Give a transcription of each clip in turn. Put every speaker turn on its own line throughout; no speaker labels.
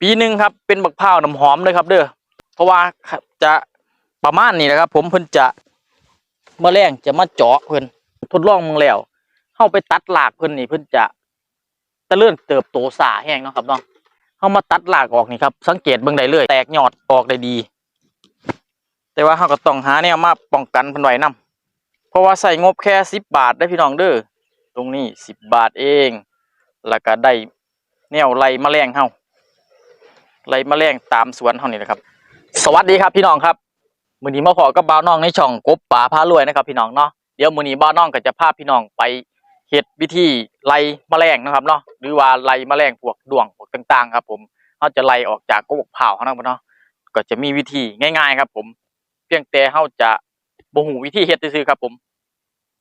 ปีหนึ่งครับเป็นบักพร้าวน้ำหอมเลยครับ เด้อเพราะว่าจะประมาณนี้นะครับ ผมเพิ่นจะแมลงจะมาเจาะเพิ่นทดลองมึงแล้วเข้าไปตัดหลากเพิ่นนี่เพิ่นจะตะเลื่อนเติบโตสาแห้งเนาะครับเนาะเข้ามาตัดหลากออกนี่ครับ สังเกตเบิ่งได้เลย แตกยอดออกได้ดี แต่ว่าเขาก็ต้องหาแนวมาป้องกันเพิ่นไว้นํเพราะว่าใส่งบแค่สิบบาทได้พี่น้องเด้อตรงนี้สิบบาทเอง แล้วก็ได้แนวไล่แมลงเฮา ไล่แมลงตามสวนเฮานี่แหละครับ สวัสดีครับพี่น้องครับมือนี้มาพอกับบ่าวน้องในช่องกบป่าพารวยนะครับ พี่น้องเนาะเดี๋ยวมือนี้บ่าวน้องก็จะพาพี่น้องไปเฮ็ดวิธีไล่แมลงนะครับเนาะหรือว่าไล่แมลงพวกดวงพวกต่าง ๆ ครับ ผมเฮาจะไล่ออกจากกบเผาเฮานะครับเนาะก็จะมีวิธีง่าย ๆ ครับ ผม เพียงแต่เฮาจะบ่ฮู้วิธีเฮ็ดซื่อครับ ผม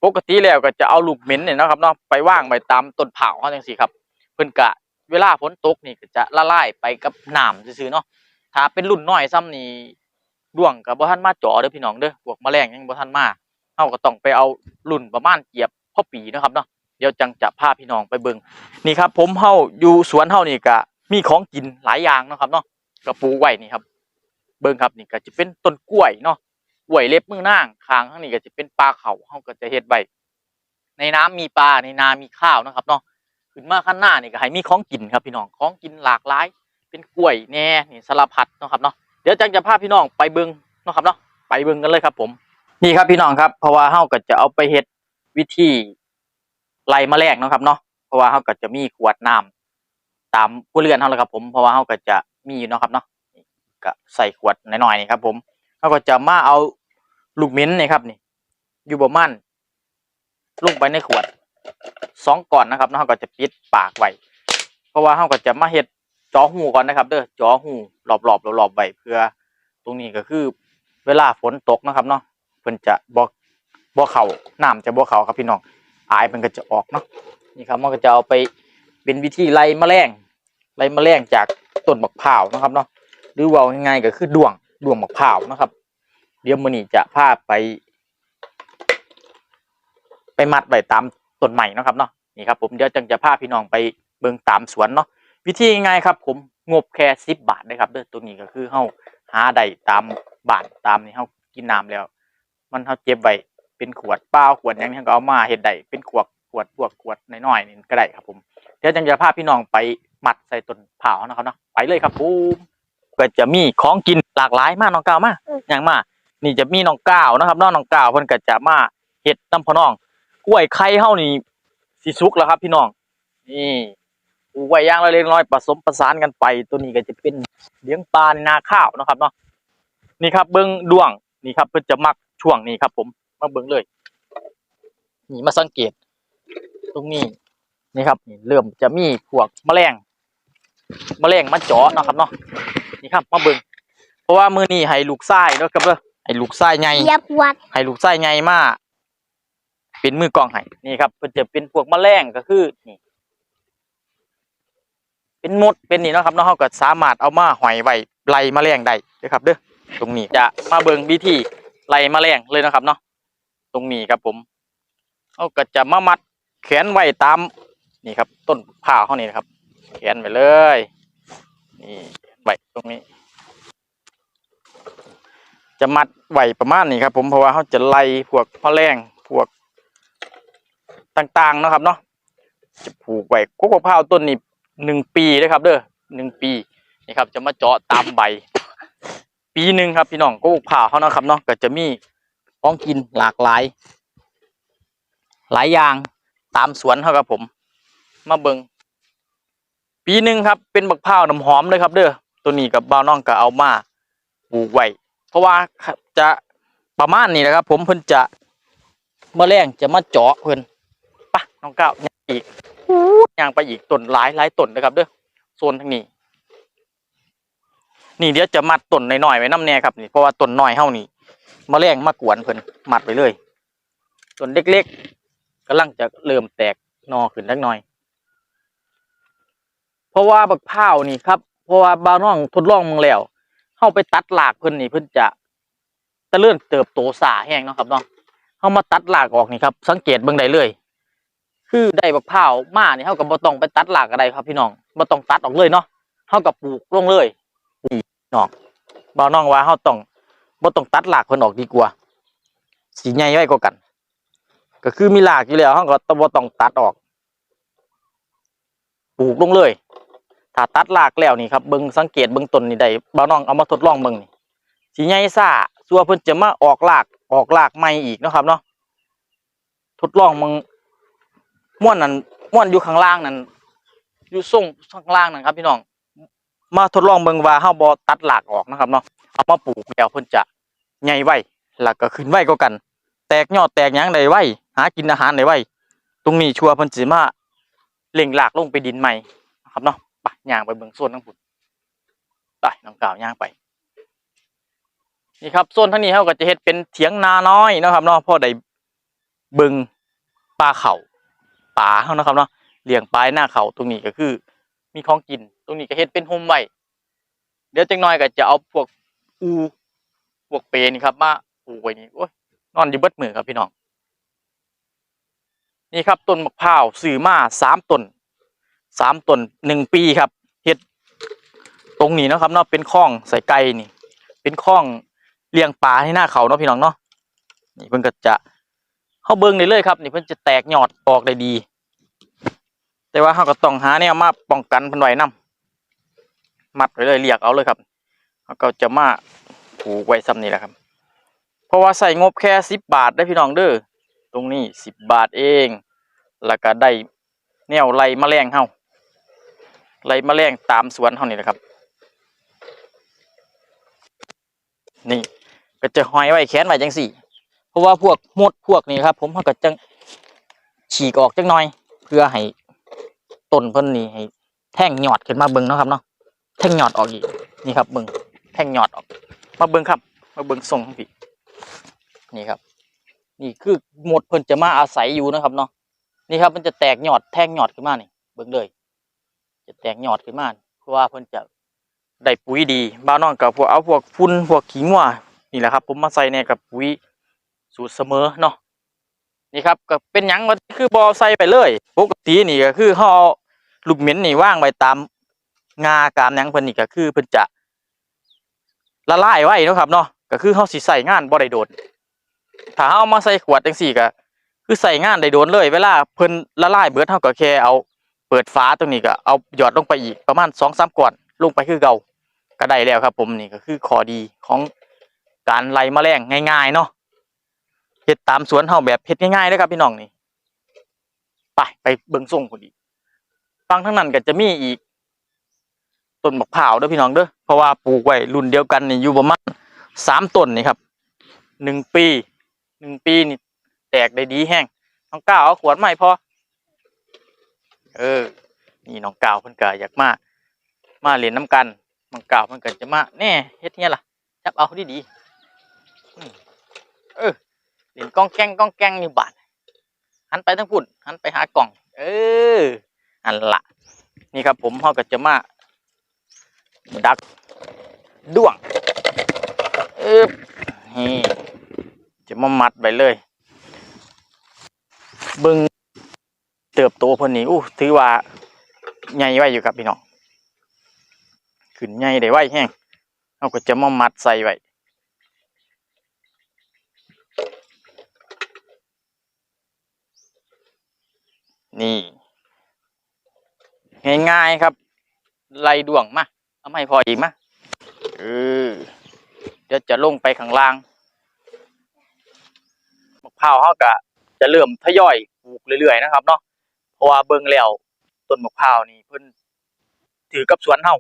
ปกติแล้วก็จะเอาลูกเหม็นเนี่ยนะครับเนาะไปว่างไว้ตามต้นเผาเฮาจังซี่ครับ เพิ่อนก็ เวลาฝนตกนี่ก็จะละลายไปกับน้ำซื่อๆเนาะถ้าเป็นรุ่นน้อยซ้ำนี่ด้วงก็บ่ทันมาจาะเด้อพี่น้องเด้อพวกแมลงยังบ่ทันมาเฮาก็ต้องไปเอารุ่นประมาณเกียบพ่อปีนะครับเนาะเดี๋ยวจังจะพาพี่น้องไปเบิ่งนี่ครับ ผมเฮาอยู่สวนเฮานี่ก็มีของกินหลายอย่างนะครับเนาะก็ปลูกไว้นี่ครับ เบิ่งครับนี่ก็จะเป็นต้นกล้วยเนาะกล้วยเล็บมือนางข้างข้างนี้ก็จะเป็นปลาเขาเฮาก็จะเฮ็ดไว้ในน้ำมีปลาในนามีข้าวนะครับเนาะ ขึ้นมาข้างหน้านี่ก็ให้มีของกินครับพี่น้องของกินหลากหลาย เป็นกล้วยแหน่นี่สารพัดเนาะครับเนาะเดี๋ยวจังจะพาพี่น้องไปเบิ่งเนาะครับเนาะไปเบิ่งกันเลยครับผม นี่ครับพี่น้องครับเพราะว่าเฮาก็จะเอาไปเฮ็ดวิธีไล่แมลงเนาะครับเนาะเพราะว่าเฮาก็จะมีขวดน้ำตามผู้เรือนเฮาแหละครับผมเพราะว่าเฮาก็จะมีอยู่เนาะครับเนาะก็ใส่ขวดหน่อยๆนี่ครับผมเฮาก็จะมาเอาลูกมิ้นนี่ครับนี่ อยู่ประมาณลงไปในขวด สองก่อนนะครับเราก็จะปิดปากไว้เพราะว่าเราก็จะมาเฮ็ดจอหูก่อนนะครับ เด้อจอหูรอบๆรอบๆไว้เพื่อ ตรงนี้ก็คือ เวลาฝนตกนะครับเนาะเพิ่นจะบ่บ่เข้าน้ำจะบ่เข้าครับพี่น้องอายมันก็จะออกเนาะนี่ครับมันก็จะเอาไปเป็นวิธีไล่แมลงไล่แมลงจากต้นมะพร้าวนะครับเนาะหรือว่าง่ายๆก็คือดวงดวงมะพร้าวนะครับ เดี๋ยวมื้อนี้จะพาไป ไปมัดไว้ตาม ต้นใหม่นะครับเนาะนี่ครับผมเดี๋ยวจังจะพาพี่น้องไปเบิ่งตามสวนเนาะวิธีง่ายๆครับ ผมงบแค่สิบบาทนะครับเด้อตัวนี้ก็คือเฮาหาได้ตามบ้านตามนี่เฮากินน้ำแล้ว มันเฮาเก็บไว้เป็นขวดเปล่าขวดหยังเฮาก็เอามาเฮ็ดได้เป็นขวดขวดพวกขวดน้อยๆนี่ก็ได้ครับผมเดี๋ยวจังจะพาพี่น้องไปมัดใส่ต้นเผานะครับเนาะไปเลยครับผมก็จะมีของกินหลากหลายมากน้องก้าวมาอย่างมากนี่จะมีน้องก้าวนะครับนาะน้องก้าวเพิ่นก็จะมาเฮ็ดน้ำพน้อง กล้วยไข่เฮานี่สิสุกแล้วครับพี่น้อง นี่ปลูกไว้อย่างละเล็กน้อยผสมประสานกันไป ตัวนี้ก็จะเป็นเลี้ยงปลาในนาข้าวเนาะครับเนาะ นี่ครับเบิ้งดวง นี่ครับเพิ่นจะมักช่วงนี้ครับ ผม มาเบิ้งเลย นี่มาสังเกต ตรงนี้ นี่ครับนี่เริ่มจะมีพวกแมลง แมลงมาเจาะเนาะครับเนาะ นี่ครับมาเบิ้งเพราะว่ามือนี้ให้ลูกไส้เนาะครับเด้อให้ลูกไส้ใหญ่
เหยียบวัด
ให้ลูกไส้ใหญ่มาก เป็นมือกล้องให้นี่ครับเพิ่นจะเป็นพวกแมลงก็คือนี่เป็นมดเป็นนี่เนาะครับเนาะเฮาก็สามารถเอามาหอยไว้ไล่แมลงได้เด้อครับเด้อตรงนี้จะมาเบิ่งวิธีไล่แมลงเลยนะครับเนาะตรงนี้ครับผมเฮาก็จะมามัดแขนไว้ตามนี่ครับ ต้นผ้าเฮานี่นะครับแขนไว้เลยนี่ไว้ตรงนี้ จะมัดไว้ประมาณนี้ครับ ผมเพราะว่าเขาจะไล่พวกแมลงพวก ต่างๆนะครับเนาะจะผูกไว้กกมะพราวต้นนี้หนึ่งปีนะครับ เด้อหนึ่งปีนี่ครับ จะมาเจาะตามใบ ปีหนึ่งครับ พี่น้องกกมะพราวเขานะครับเนาะก็จะมีของกินหลากหลาย หลายอย่างตามสวนเขาครับผม มาเบิงปีหนึ่งครับ เป็นบักพร้าวน้ำหอมเลยครับ เด้อตัวนี้กับบ่าวน้องก็เอามาปลูกไว้เพราะว่าจะประมาณนี้นะครับ ผมเพิ่นจะเมื่อแรงจะมาเจาะเพิ่น ปะน้องก้าวย่างอีกย่างไปอีกต้นหลายหลายต้นนะครับเด้อโซนทางนี้ นี่เดี๋ยวจะมัดต้นน้อยๆไว้น้ำแน่ครับนี่เพราะว่าต้นน้อยเฮานี่แมลงมากวนเพิ่นมัดไว้เลยต้นเล็กๆกำลังจะเริ่มแตกนอขึ้นเล็กน้อย เพราะว่าบักพร้านี่ครับ เพราะว่าบาน้องทดลองมึงแล้วเข้าไปตัดหลากเพิ่นนี่เพิ่นจะตะเลื่อนเติบโตสาแห้งเนาะครับเนาะเข้ามาตัดหลากออกนี่ครับ สังเกตเบิ่งได้เลย คือได้บักพร้าวมาเนี่ยเฮาก็บ่ต้องไปตัดหลากอะไรครับพี่น้องบ่ต้องตัดออกเลยเนาะเฮากับปลูกลงเลยนี่น้องบ่าวน้องว่าเฮาต้องบ่ต้องตัดรากเพิ่นออกดีกว่าสิใหญ่ไว้กว่ากัน ก็คือมีรากอยู่แล้วเฮาก็ต้องบ่ต้องตัดออกปลูกลงเลยถ้าตัดรากแล้วนี่ครับเบิ่งสังเกตเบิ่งต้นนี่ได้บ่าวน้องเอามาทดลองเบิ่งนี่สิใหญ่ซ่าสัวเพิ่นจะมาออกรากออกรากใหม่อีกนะครับเนาะทดลองมึง ม่วนนั่นม่วนอยู่ข้างล่างนั่นอยู่ส่งข้างล่างนั่นครับ พี่น้อง มาทดลองเบิ่งว่าเฮาบ่ตัดรากออกนะครับเนาะเอามาปลูกแล้วเพิ่นจะใหญ่ไวแล้วก็ขึ้นไวกว่ากัน แตกยอดแตกหยังได้ไวหากินอาหารได้ไวตรงนี้ชัวร์เพิ่นสิมาเล่งรากลงไปดินใหม่นะครับเนาะไปย่างไปเบิ่งโซนทั้งพุ่นไปน้องก่าวย่างไปนี่ครับโซนทั้งนี้เขาก็จะเฮ็ดเป็นเถียงนาน้อยนะครับเนาะพอได้เบิงปลาเขา ป่าเขานะครับเนาะเลี้ยงปลายหน้าเขาตรงนี้ก็คือ มีของกิน ตรงนี้ก็เฮ็ดเป็นโฮมไว้เดี๋ยวจังน้อยก็จะเอาพวกอูพวกเปรนี่ครับมาปูไว้นี่โอ้ยนอนอยู่เบิดมือครับพี่น้องนี่ครับต้นมะพร้าวซื้อมาสามต้นสามต้นหนึ่งปีครับเฮ็ดตรงนี้นะครับเนาะเป็นคลองใส่ไก่นี่ เป็นคลองเลี้ยงปลาให้หน้าเขาเนาะพี่น้องเนาะนี่เพิ่นก็จะ เข้าเบิ่งได้เลยครับนี่เพิ่นจะแตกหยอดออกได้ดี แต่ว่าเราก็ต้องหาแนวมาป้องกันเพิ่นไว้นํมัดไว้เลยเรียกเอาเลยครับเราก็จะมาผูกไว้ซ้ำนี่แหละครับ เพราะว่าใส่งบแค่สิบบาทได้พี่น้องเด้อตรงนี้สิบบาทเอง แล้วก็ได้แนวไล่แมลงเฮาไล่แมลงตามสวนเฮานี่แหละครับนี่ก็จะห้อยไว้แขนไว้จังสี่ ราะว่าพวกมดพวกนี้ครับ ผมเขาก็จังฉีกออกจังหน่อย เพื่อให้ต้นเพิ่นนี่ให้แท่งหยอดขึ้นมาเบิ่งนะครับเนาะแท่งหยอดออกอีกนี่ครับเบิ่งแท่งหยอดออก มาเบิ่งครับ มาเบิ่งทรงพี่นี่ครับ นี่คือหมดเพิ่นจะมาอาศัยอยู่นะครับเนาะนี่ครับมันจะแตกหยอดแท่งหยอดขึ้นมานี่เบิ่งเลย จะแตกหยอดขึ้นมาเพราะว่าเพิ่นจะได้ปุ๋ยดีบ้านนองกับพวกเอาพวกฝุ่นพวกขี้งัวนี่แหละครับ ผมมาใส่ในกับปุ๋ย สูตรเสมอเนาะนี่ครับก็เป็นยังว่าคือบอใส่ไปเลยปกตินี่ก็คือเขาเอลูกเหม็นนี่ว่างไว้ตามงากามยังเพิ่นนี่ก็คือเพิ่นจะละลายไว้นะครับเนาะก็คือเฮาสิใส่งานบ่ได้โดนถ้าเฮาเอามาใส่ขวดจังซี่ก็คือใส่งานได้โดนเลย เวลาเพิ่นละลายเบิดเฮาก็แค่เอาเปิดฝาตรงนี้ก็เอาหยอดลงไปอีกประมาณ2-3ก่อนลงไปคือเก่าก็ได้แล้วครับ ผมนี่ก็คือข้อดีของการไล่แมลงง่ายๆเนาะ เฮ็ดตามสวนเฮาแบบเฮ็ดง่ายๆเด้อครับพี่น้องนี่ไปไปเบิ่งส่งพุ่นอีฟังทั้งนั้นก็จะมีอีกต้นมะพร้าวเด้อพี่น้องเด้อเพราะว่าปลูกไว้รุ่นเดียวกันนี่อยู่ประมาณสามต้นนี่ครับหนึ่งปีหนึ่งปีนี่แตกได้ดีแห้งน้องก้าวเอาขวดใหม่พอเออนี่น้องก้าวเพิ่นก็อยากมามาเรียนน้ำกันน้องก้าวเพิ่นก็จะมาแน่เฮ็ดเนี่ยล่ะจับเอาดีดีเออ เล่นก้องแกงก้องแกงอยู่บานหันไปทั้งพุ่นหันไปหากล่อง เอออันละนี่ครับผมเฮาก็จะมาดักด้วงเอ๊บนี่จะมามัดไปเลย บึงเติบโตพิ่นนี่อู้ถือว่าใหญ่ไว้อยู่ครับพี่น้องขึ้นใหญ่ได้ไว้แห้งเราก็จะมามัดใส่ไว้ นี่ ง่ายๆครับ ไล่ดวงมาเอาไม่พออีกมะเออเดี๋ยวจะลงไปข้างล่างมะพร้าวเขาก็จะเริ่มทยอยปลูกเรื่อยๆนะครับ เนาะเพราะว่าเบิ่งแล้วต้นมะพร้าวนี่เพิ่นถือกับสวนเฮา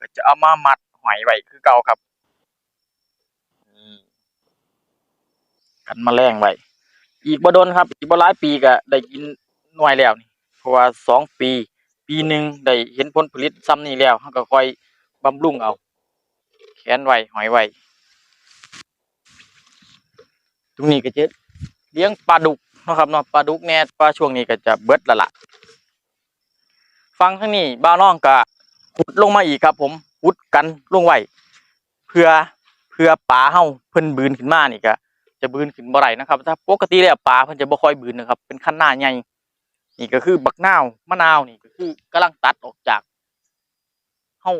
ก็จะเอามามัดหอยไว้คือเก่าครับกันแมลงไว้อีกบ่โดนครับ อีกบ่หลายปีก็ได้กิน หน่วยแล้วนี่เพราะว่าสองปี ปีหนึ่งได้เห็นผลผลิตซ้ำนี่แล้วเขาก็ค่อยบำรุงเอาแขนไว้หอยไว้ตรงนี้ก็จะเลี้ยงปลาดุกนะครับเนาะปลาดุกแน่ปลาช่วงนี้ก็จะเบิดละละฟังข้างนี้บ้าน้องก็ขุดลงมาอีกครับ ผมขุดกันลงไว้เพื่อเพื่อปลาเฮาเพิ่นบืนขึ้นมานี่ก็จะบืนขึ้นบ่ได้นะครับ ถ้าปกติแล้วปลาเพิ่นจะบ่ค่อยบืนนะครับ เป็นขั้นหน้าใหญ่ นี่ก็คือบักนาวมะนาวนี่ก็คือกำลังตัดออกจากเฮา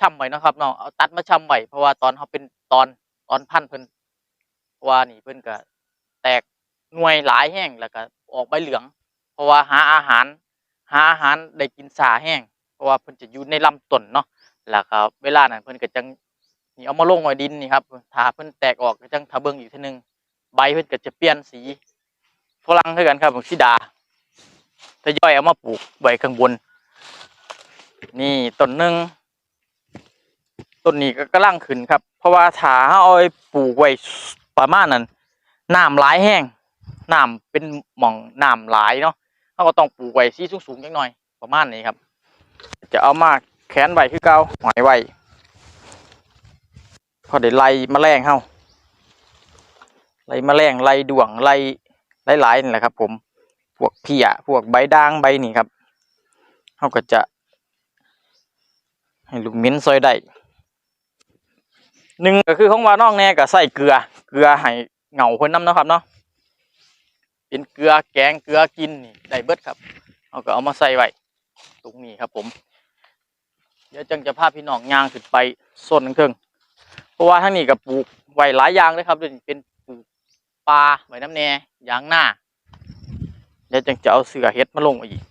ช่ำไว้นะครับเนาะเอาตัดมาช่ำไว้เพราะว่าตอนเฮาเป็นตอนตอนพันเพิ่นเพราะว่านี่เพิ่นก็แตกหน่วยหลายแห้งแล้วก็ออกใบเหลือง เพราะว่าหาอาหาร หาอาหารได้กินสาแห้งเพราะว่าเพิ่นจะอยู่ในลำต้นเนาะแล้วก็เวลานั้นเพิ่นก็จังนี่เอามาลงไว้ดินนี่ครับถ้าเพิ่นแตกออกก็จังถ้าเบิ่งอีกเทีนึงใบเพิ่นก็จะเปลี่ยนสี ฝรั่งคือกันครับบักสีดาทยอยเอามาปลูกไว้ข้างบน นี่ต้นหนึ่งต้นนี้ก็กำลังขึ้นครับ เพราะว่าถ้าเอาไปปลูกไว้ประมาณนั้นน้ำหลายแห้งน้ำเป็นหม่องน้ำหลายเนาะเราก็ต้องปลูกไว้ที่สูงๆจังหน่อยประมาณนี้ครับ จะเอามาแขวนไว้คือเก่าหอยไว้พอได้ไล่แมลงเฮาไล่แมลงไล่ด่วงไล่ หลายๆนี่แหละครับ ผมพวกเพี้ยพวกใบด่างใบนี่ครับเฮาก็จะให้ลูกมิ้นซอยได้หนึ่งก็คือของว่าน้องแน่ก็ใส่เกลือ เกลือให้เหงาเพิ่นน้ำนะครับเนาะเป็นเกลือแกงเกลือกินนี่ได้เบิดครับเอาก็เอามาใส่ไว้ตรงนี้ครับผม เดี๋ยวจังจะพาพี่น้องย่างขึ้นไปส้นเครื่องเพราะว่าทั้งนี้ก็ปลูกไว้หลายอย่างเลยครับเดี๋ยวนี้เป็น ปลาไว้น้ำแน่ยางหน้าเดี๋ยวจังจะเอาเสือเฮ็ดมาลงอีก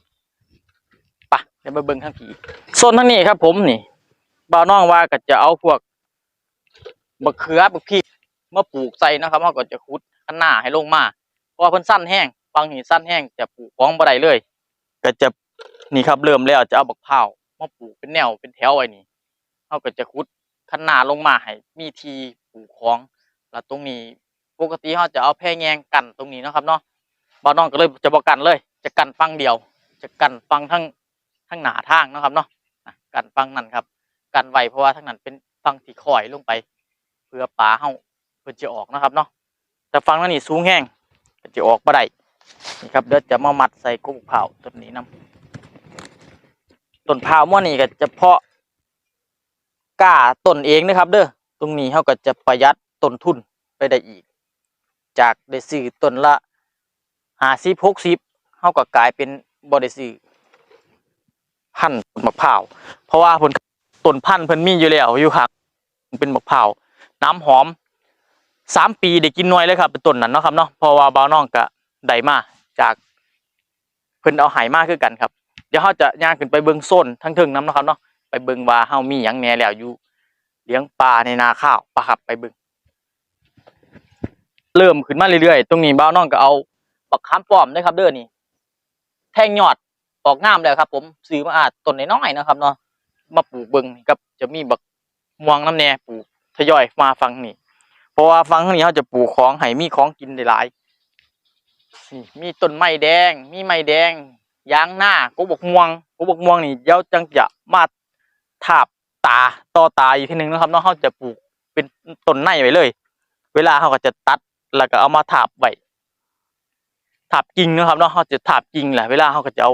ปะเดี๋ยวมาเบิ่งทั้งผีส้นทั้งนี้ครับ ผมนี่บ่าวน้องว่าก็จะเอาพวกบักเขือบักพริกมาปลูกใส่นะครับเราก็จะขุดข้างหน้าให้ลงมาเพราะว่าเพิ่นสั้นแห้งฟังนี่สั้นแห้งจะปลูกของบ่ได้เลย ก็จะนี่ครับเริ่มแล้วจะเอาบักพร้ามาปลูกเป็นแนวเป็นแถวไว้นี่เฮาก็จะขุดคันนาลงมาให้มีทีปลูกของแล้วตรงนี้ ปกติเฮาจะเอาแพร่แยงกันตรงนี้นะครับเนาะบ่าวน้องก็เลยจะบ่กันเลย จะกันฟังเดียว จะกันฟังทั้งทั้งหนาทางนะครับเนาะกันฟังนั่นครับ กันไวเพราะว่าทั้งนั้นเป็นฟังที่คอยลงไป เพื่อปลาเฮาเพิ่นจะออกนะครับเนาะแต่ฟังนั้นนี่สูงแห้งก็จะออกมาได้นี่ครับเดี๋ยวจะมามัดใส่กุ้งเผาต้นนี้นํต้นเผาม่วนนี่ก็จะเพาะก้าต้นเองนะครับ เด้อตรงนี้เขาก็จะประหยัดต้นทุนไปได้อีก จากได้ซื้อต้นละห้าสิบหกสิบเขาก็กลายเป็นบริซื้อพันธุ์มะพร้าว เพราะว่าผลต้นพันธุ์เพิ่นมีอยู่แล้วอยู่ครับเป็นมะพร้าวน้ำหอมสามปีได้กินหน่วยเลยครับเป็นต้นนั้นเนาะครับเนาะเพราะว่าบ่าวน้องก็ได้มาจากเพิ่นเอาไหมากคือกันครับ เดี๋ยวเฮาจะย่างขึ้นไปเบิ่งโซนทั้งเทิงน้ำนะครับเนาะไปเบิ่งว่าเฮามีหยังแหน่แล้วอยู่เลี้ยงปลาในนาข้าวปลาครับไปเบิ่ง เริ่มขึ้นมาเรื่อยๆ ตรงนี้บ่าวน้องก็เอาบักขามป้อมนะครับ เด้อนี่ แทงยอดออกงามแล้วครับ ผมซื้อมาอาจต้นน้อยๆนะครับเนาะมาปลูกเบิ่งนี่ครับจะมีบักม่วงน้ำแหน่ปลูกทยอยมาฟังนี่เพราะว่าฟังนี้เขาจะปลูกของให้มีของกินได้หลายนี่มีต้นไม้แดง มีไม้แดงยางหน้ากูบกม่วงกูบกม่วงนี่เดี๋ยวจังจะมาทาบตาต่อตาอีกทีหนึ่งนะครับเนาะเขาจะปลูกเป็นต้นไม้ไว้เลย เวลาเขาก็จะตัด แล้วก็เอามาทาบไว้ทาบกิ่งนะครับเนาะเขาจะทาบกิ่งแหละเวลาเขาก็จะเอา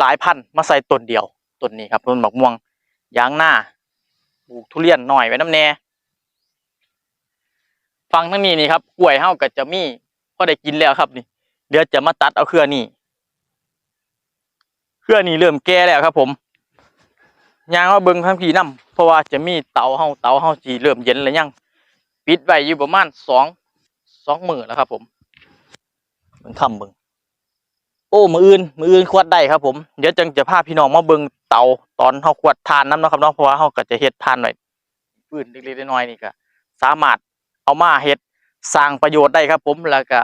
หลายๆพันต์มาใส่ต้นเดียวต้นนี้ครับต้นบักม่วงยางหน้าปลูกทุเรียนหน่อยไว้น้ำแน่ฟังทั้งนี้นี่ครับกล้วยเฮาก็จะมีพอได้กินแล้วครับนี่เดี๋ยวจะมาตัดเอาเครือนี่เครือนี่เริ่มแก่แล้วครับ ผมยางเอาเบิ่งทั้งพี่นํเพราะว่าจะมีเตาเฮาเตาเฮาจีเริ่มเย็นแล้วยังปิดไว้อยู่ประมาณสอง สองมื้อแล้วครับ ผมเบิ่งคำเบิงโอ้มืออื่น มืออื่นควดได้ครับผมเดี๋ยวจังจะพาพี่น้องมาเบิงเตาตอนเฮาควดทานน้ำนะครับเนาะเพราะว่าเฮาก็จะเฮ็ดทานไว้ปืนเล็กๆน้อยๆนี่ก็สามารถเอามาเฮ็ดสร้างประโยชน์ได้ครับ ผมแล้วก็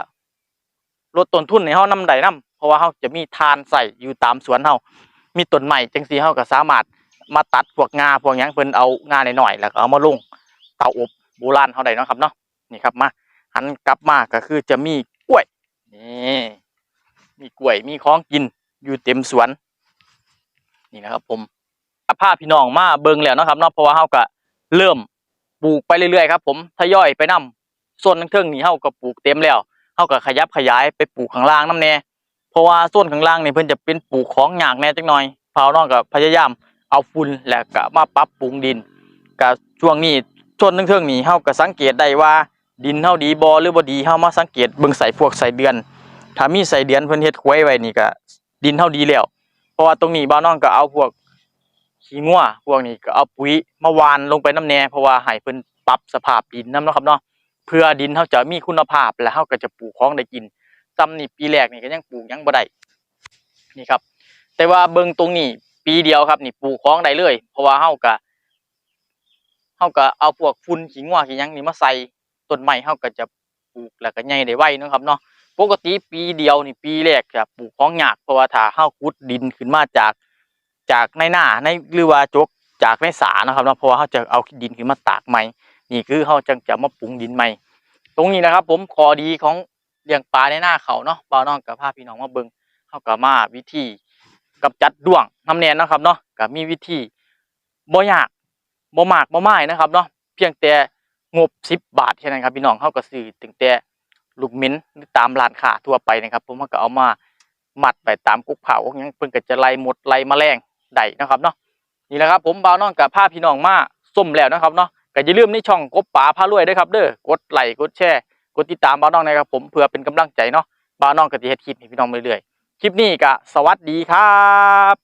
ลดต้นทุนให้เฮานำได้นํเพราะว่าเฮาจะมีทานใส่อยู่ตามสวนเฮามีต้นไม้จังซี่เฮาก็สามารถมาตัดพวกงาพวกหยังเพิ่นเอางาหน่อยๆแล้วก็เอามาลงเตาอบโบราณเฮาได้เนาะครับเนาะนี่ครับมา หันกลับมาก็คือจะมีกล้วยนี่มีกล้วยมีของกินอยู่เต็มสวน นี่นะครับ ผมพาพพี่น้องมาเบิ่งแล้วนะครับเนาะเพราะว่าเฮาก็เริ่มปลูกไปเรื่อยๆครับ ผมทยอยไปนํส่วนทั้งเทิงนี่เฮาก็ปลูกเต็มแล้วเฮาก็ขยับขยายไปปลูกข้างล่างนํแน่เพราะว่าส่วนข้างล่างนี่เพิ่นจะเป็นปลูกของหยากแน่จักหน่อยพาวน้องก็พยายามเอาฝุ่นแล้วก็มาปรับปรุงดินก็ช่วงนี้ส่วนทั้งเทิงนี่เฮาก็สังเกตได้ว่า ดินเฮาดีบ่หรือบ่ดีเฮามาสังเกตเบิ่งใส่พวกใส่เดือน ถ้ามีใส่เดือนเพิ่นเฮ็ดควยไว้นี่ก็ดินเฮาดีแล้ว เพราะว่าตรงนี้บ้านน้องก็เอาพวกขี้งัวพวกนี้ก็เอาปุ๋ยมาหวานลงไปน้ำแน่เพราะว่าให้เพิ่นปรับสภาพดินน้ำเนาะครับเนาะเพื่อดินเขาจะมีคุณภาพและเขาก็จะปลูกของได้กินซ้ำนี่ปีแรกนี่ก็ยังปลูกยังบ่ได้นี่ครับ แต่ว่าเบิ่งตรงนี้ปีเดียวครับนี่ปลูกของได้เลย เพราะว่าเฮาก็เฮาก็เอาพวกฝุ่นขี้งัวขี้หยังนี่มาใส่ ต้นไม้เฮาก็จะปลูกแล้วก็ใหญ่ได้ไวเนาะครับเนาะปกติปีเดียวนี่ปีแรกจะปลูกของหยากเพราะว่าถ้าเฮาขุดดินขึ้นมาจากจากในหน้าในหรือว่าจกจากในสานะครับเนาะเพราะว่าเขาจะเอาดินขึ้นมาตากใหม่นี่คือเขาจังจะมาปรุงดินใหม่ตรงนี้นะครับ ผมขอดีของเลี้ยงปลาในหน้าเขาเนาะบ่าน้องกับพาพี่น้องมาเบิ่งเขากับมาวิธีกับจัดด้วงน้ำแนนนะครับเนาะกับมีวิธีบ่ยากบ่มากบ่ม่ายนะครับเนาะเพียงแต่ งบสิบบาทแค่นั้นครับพี่น้องเขาก็ซื้อถึงแต่ลูกมิ้นหรือตามร้านค้าทั่วไปนะครับผมก็เอามามัดไปตามกุกเผาอย่างเพิ่นก็จะไล่หมดไล่แมลงได้นะครับเนาะนี่แหละครับผมบ่าวน้องกับภาพี่น้องมาส้มแล้วนะครับเนาะก็อย่าลืมในช่องกบป๋าพารวยด้วยครับเด้อกดไลค์กดแชร์กดติดตามบ่าวน้องนะครับผมเพื่อเป็นกำลังใจเนาะบ่าวน้องก็สิเฮ็ดคลิปให้พี่น้องเรื่อยๆคลิปนี้ก็สวัสดีครับ